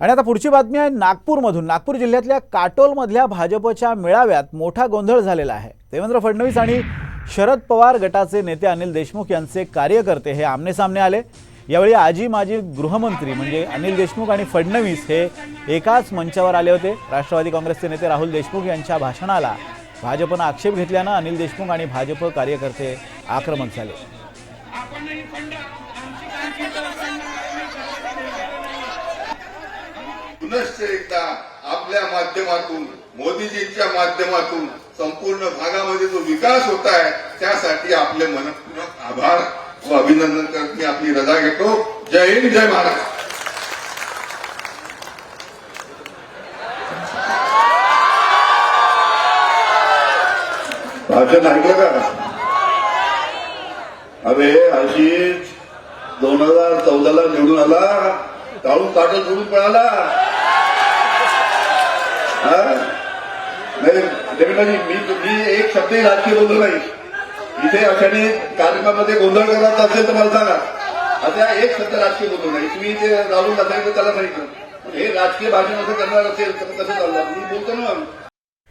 आणि आता पुढची बातमी आहे नागपूरमधून. नागपूर जिल्ह्यातल्या काटोलमधल्या भाजपच्या मेळाव्यात मोठा गोंधळ झालेला आहे. देवेंद्र फडणवीस आणि शरद पवार गटाचे नेते अनिल देशमुख यांचे कार्यकर्ते हे आमनेसामने आले. यावेळी आजी माजी गृहमंत्री म्हणजे अनिल देशमुख आणि फडणवीस हे एकाच मंचावर आले होते. राष्ट्रवादी काँग्रेसचे नेते राहुल देशमुख यांच्या भाषणाला भाजपनं आक्षेप घेतल्यानं अनिल देशमुख आणि भाजप कार्यकर्ते आक्रमक झाले. पुनश्च एकदा आपल्या माध्यमातून मोदीजींच्या माध्यमातून संपूर्ण भागामध्ये जो विकास होत आहे त्यासाठी आपले मनपूर्वक आभार व अभिनंदन करत मी आपली रजा घेतो. जय हिंद जय महाराष्ट्र. भाषण ऐकलं का? अरे अशीच दोन हजार चौदाला निवडून आला. काढून काट सोडून पळाला हा? नाही देवेंद्रजी मी मी एक शब्दही राजकीय बोललो नाही. इथे अशाने कार्यक्रमामध्ये गोंधळ करायचा असेल तर मला सांगा. आता एक शब्द राजकीय बोललो नाही. तुम्ही ते राहून सांगितलं त्याला सांगितलं. हे राजकीय भाषण असं करणार असेल तर कसं चालणार? मी बोलतो ना.